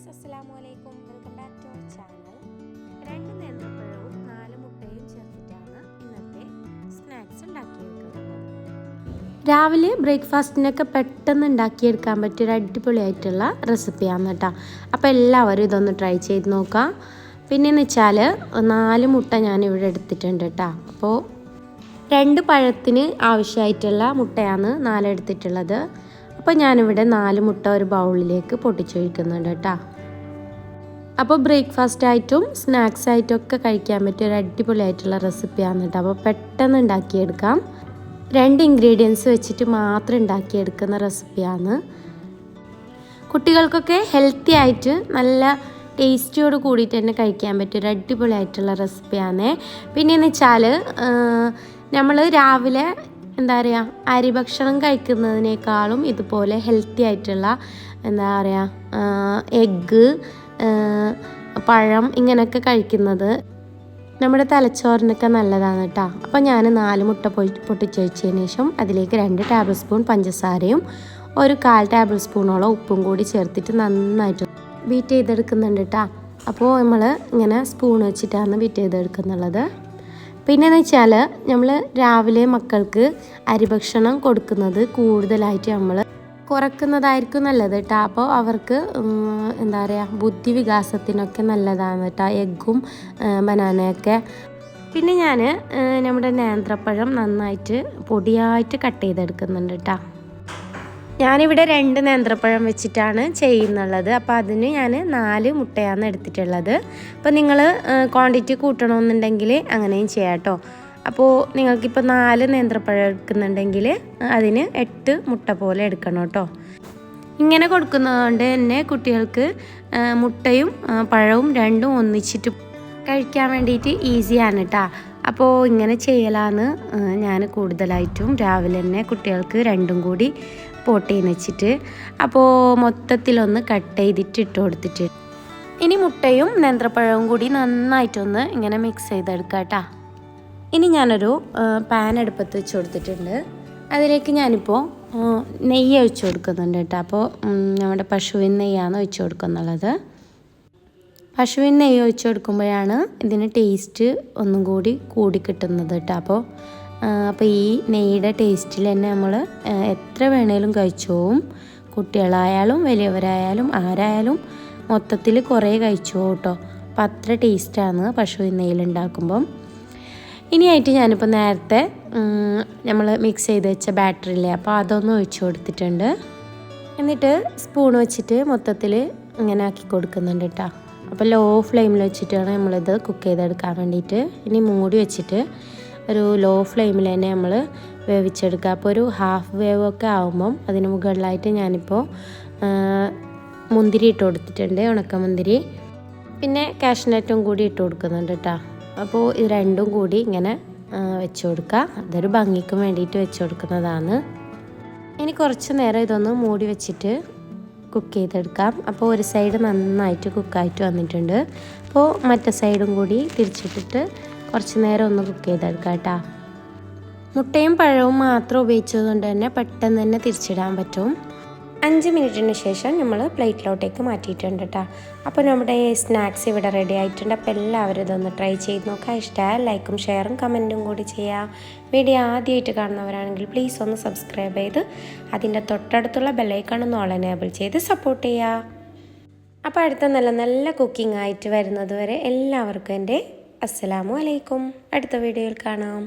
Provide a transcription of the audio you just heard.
Friends അസ്സലാമു അലൈക്കും welcome back to our channel. രണ്ട് നേന്ത്രപ്പഴവും നാല് മുട്ടയും ചേർത്തിട്ടാണ് ഇന്നത്തെ സ്നാക്സ് ഉണ്ടാക്കിയെടുക്കുന്നത്. രാവിലെ ബ്രേക്ക്ഫാസ്റ്റിനൊക്കെ പെട്ടെന്ന് ഉണ്ടാക്കിയെടുക്കാൻ പറ്റിയ ഒരു അടിപൊളിയായിട്ടുള്ള റെസിപ്പിയാണ് കേട്ടോ. അപ്പോൾ എല്ലാവരും ഇതൊന്ന് ട്രൈ ചെയ്ത് നോക്കാം പിന്നെയെന്ന് വെച്ചാൽ നാല് മുട്ട ഞാൻ ഇവിടെ എടുത്തിട്ടുണ്ട് കേട്ടോ. അപ്പോൾ രണ്ട് പഴത്തിന് ആവശ്യമായിട്ടുള്ള മുട്ടയാണ് നാലെടുത്തിട്ടുള്ളത് അപ്പോൾ ഞാനിവിടെ നാല് മുട്ട ഒരു ബൗളിലേക്ക് പൊട്ടിച്ചൊഴിക്കുന്നുണ്ട് കേട്ടോ. അപ്പോൾ ബ്രേക്ക്ഫാസ്റ്റ് ആയിട്ടും സ്നാക്സ് ആയിട്ടും ഒക്കെ കഴിക്കാൻ പറ്റിയ ഒരു അടിപൊളിയായിട്ടുള്ള റെസിപ്പിയാണ് കേട്ടോ. അപ്പോൾ പെട്ടെന്ന് ഉണ്ടാക്കിയെടുക്കാം. രണ്ട് ഇൻഗ്രീഡിയൻസ് വെച്ചിട്ട് മാത്രം ഉണ്ടാക്കിയെടുക്കുന്ന റെസിപ്പിയാണ്. കുട്ടികൾക്കൊക്കെ ഹെൽത്തി ആയിട്ട് നല്ല ടേസ്റ്റിയോട് കൂടിയിട്ട് തന്നെ കഴിക്കാൻ പറ്റിയ ഒരു അടിപൊളിയായിട്ടുള്ള റെസിപ്പിയാണ്. പിന്നെയെന്ന് വെച്ചാൽ നമ്മൾ രാവിലെ എന്താ പറയുക അരി ഭക്ഷണം കഴിക്കുന്നതിനേക്കാളും ഇതുപോലെ ഹെൽത്തി ആയിട്ടുള്ള എന്താ പറയുക എഗ്ഗ് പഴം ഇങ്ങനെയൊക്കെ കഴിക്കുന്നത് നമ്മുടെ തലച്ചോറിനൊക്കെ നല്ലതാണ് കേട്ടോ അപ്പോൾ ഞാൻ നാല് മുട്ട പൊയി പൊട്ടിച്ചൊഴിച്ചതിന് ശേഷം അതിലേക്ക് രണ്ട് ടേബിൾ സ്പൂൺ പഞ്ചസാരയും ഒരു കാൽ ടേബിൾ സ്പൂണോളം ഉപ്പും കൂടി ചേർത്തിട്ട് നന്നായിട്ട് ബീറ്റ് ചെയ്തെടുക്കുന്നുണ്ട് കേട്ടോ അപ്പോൾ നമ്മൾ ഇങ്ങനെ സ്പൂൺ വെച്ചിട്ടാണ് ബീറ്റ് ചെയ്തെടുക്കുന്നുള്ളത്. പിന്നെയെന്ന് വെച്ചാൽ നമ്മൾ രാവിലെ മക്കൾക്ക് അരിഭക്ഷണം കൊടുക്കുന്നത് കൂടുതലായിട്ട് നമ്മൾ കുറക്കുന്നതായിരിക്കും നല്ലത് കേട്ടോ അപ്പോൾ അവർക്ക് എന്താ പറയുക ബുദ്ധി വികാസത്തിനൊക്കെ നല്ലതാണ് കേട്ടോ എഗ്ഗും ബനാനയൊക്കെ. പിന്നെ ഞാൻ നമ്മുടെ നേന്ത്രപ്പഴം നന്നായിട്ട് പൊടിയായിട്ട് കട്ട് ചെയ്തെടുക്കുന്നുണ്ട് കേട്ടോ ഞാനിവിടെ രണ്ട് നേന്ത്രപ്പഴം വെച്ചിട്ടാണ് ചെയ്യുന്നുള്ളത്. അപ്പോൾ അതിന് ഞാൻ നാല് മുട്ടയാണ് എടുത്തിട്ടുള്ളത്. അപ്പോൾ നിങ്ങൾ ക്വാണ്ടിറ്റി കൂട്ടണമെന്നുണ്ടെങ്കിൽ അങ്ങനെയും ചെയ്യാം കേട്ടോ അപ്പോൾ നിങ്ങൾക്കിപ്പോൾ നാല് നേന്ത്രപ്പഴം എടുക്കുന്നുണ്ടെങ്കിൽ അതിന് എട്ട് മുട്ട പോലെ എടുക്കണം കേട്ടോ ഇങ്ങനെ കൊടുക്കുന്നതുകൊണ്ട് തന്നെ കുട്ടികൾക്ക് മുട്ടയും പഴവും രണ്ടും ഒന്നിച്ചിട്ട് കഴിക്കാൻ വേണ്ടിയിട്ട് ഈസിയാണ് കേട്ടോ അപ്പോൾ ഇങ്ങനെ ചെയ്യലാണ് ഞാൻ കൂടുതലായിട്ടും രാവിലെ തന്നെ കുട്ടികൾക്ക് രണ്ടും കൂടി പോട്ട് വെച്ചിട്ട് അപ്പോൾ മൊത്തത്തിലൊന്ന് കട്ട് ചെയ്തിട്ട് ഇട്ട് കൊടുത്തിട്ട്. ഇനി മുട്ടയും നേന്ത്രപ്പഴവും കൂടി നന്നായിട്ടൊന്ന് ഇങ്ങനെ മിക്സ് ചെയ്തെടുക്കാം കേട്ടോ ഇനി ഞാനൊരു പാൻ അടുപ്പത്ത് വെച്ച് കൊടുത്തിട്ടുണ്ട്. അതിലേക്ക് ഞാനിപ്പോൾ നെയ്യ് ഒഴിച്ചു കൊടുക്കുന്നുണ്ട് കേട്ടോ അപ്പോൾ നമ്മുടെ പശുവിൻ നെയ്യാണ് ഒഴിച്ചു കൊടുക്കുന്നുള്ളത്. പശുവിൻ നെയ്യ് ഒഴിച്ചു കൊടുക്കുമ്പോഴാണ് ഇതിന് ടേസ്റ്റ് ഒന്നും കൂടി കൂടി കിട്ടുന്നത് കേട്ടോ അപ്പോൾ അപ്പോൾ ഈ നെയ്യുടെ ടേസ്റ്റിൽ തന്നെ നമ്മൾ എത്ര വേണേലും കഴിച്ചോവും. കുട്ടികളായാലും വലിയവരായാലും ആരായാലും മൊത്തത്തിൽ കുറേ കഴിച്ചു കേട്ടോ അപ്പോൾ അത്ര ടേസ്റ്റാണ് പശുവിൻ നെയ്യിൽ ഉണ്ടാക്കുമ്പം. ഇനിയായിട്ട് ഞാനിപ്പോൾ നേരത്തെ നമ്മൾ മിക്സ് ചെയ്ത് വെച്ച ബാറ്ററിയില്ലേ അപ്പോൾ അതൊന്ന് ഒഴിച്ചു കൊടുത്തിട്ടുണ്ട്. എന്നിട്ട് സ്പൂൺ വെച്ചിട്ട് മൊത്തത്തിൽ ഇങ്ങനെ ആക്കി കൊടുക്കുന്നുണ്ട് കേട്ടോ അപ്പോൾ ലോ ഫ്ലെയിമിൽ വെച്ചിട്ടാണ് നമ്മളിത് കുക്ക് ചെയ്തെടുക്കാൻ വേണ്ടിയിട്ട് ഇനി മൂടി വെച്ചിട്ട് ഒരു ലോ ഫ്ലെയിമിൽ തന്നെ നമ്മൾ വേവിച്ചെടുക്കുക. അപ്പോൾ ഒരു ഹാഫ് വേവ് ഒക്കെ ആകുമ്പം അതിന് മുകളിലായിട്ട് ഞാനിപ്പോൾ മുന്തിരി ഇട്ട് കൊടുത്തിട്ടുണ്ട് ഉണക്കമുന്തിരി പിന്നെ കാഷ്നറ്റും കൂടി ഇട്ട് കൊടുക്കുന്നുണ്ട് കേട്ടോ. അപ്പോൾ ഇത് രണ്ടും കൂടി ഇങ്ങനെ വെച്ച് കൊടുക്കുക. അതൊരു ഭംഗിക്കും വേണ്ടിയിട്ട് വെച്ച് കൊടുക്കുന്നതാണ്. ഇനി കുറച്ച് നേരം ഇതൊന്ന് മൂടി വെച്ചിട്ട് കുക്ക് ചെയ്തെടുക്കാം. അപ്പോൾ ഒരു സൈഡ് നന്നായിട്ട് കുക്കായിട്ട് വന്നിട്ടുണ്ട്. അപ്പോൾ മറ്റേ സൈഡും കൂടി തിരിച്ചിട്ടിട്ട് കുറച്ച് നേരം ഒന്ന് കുക്ക് ചെയ്തെടുക്കാം കേട്ടോ. മുട്ടയും പഴവും മാത്രം ഉപയോഗിച്ചതുകൊണ്ട് തന്നെ പെട്ടെന്ന് തന്നെ തിരിച്ചിടാൻ പറ്റും. അഞ്ച് മിനിറ്റിന് ശേഷം നമ്മൾ പ്ലേറ്റിലോട്ടേക്ക് മാറ്റിയിട്ടുണ്ട് കേട്ടോ അപ്പോൾ നമ്മുടെ സ്നാക്സ് ഇവിടെ റെഡി ആയിട്ടുണ്ട്. അപ്പോൾ എല്ലാവരും ഇതൊന്ന് ട്രൈ ചെയ്ത് നോക്കുക ഇഷ്ടമായ ലൈക്കും ഷെയറും കമന്റും കൂടി ചെയ്യുക വീഡിയോ ആദ്യമായിട്ട് കാണുന്നവരാണെങ്കിൽ പ്ലീസ് ഒന്ന് സബ്സ്ക്രൈബ് ചെയ്ത് അതിന്റെ തൊട്ടടുത്തുള്ള ബെല്ലൈക്കൺ ഒന്ന് ഓൾ എനേബിൾ ചെയ്ത് സപ്പോർട്ട് ചെയ്യുക അപ്പോൾ അടുത്ത നല്ല നല്ല കുക്കിംഗ് ആയിട്ട് വരുന്നത് വരെ എല്ലാവർക്കും എന്റെ അസ്സലാമു അലൈക്കും. അടുത്ത വീഡിയോയിൽ കാണാം.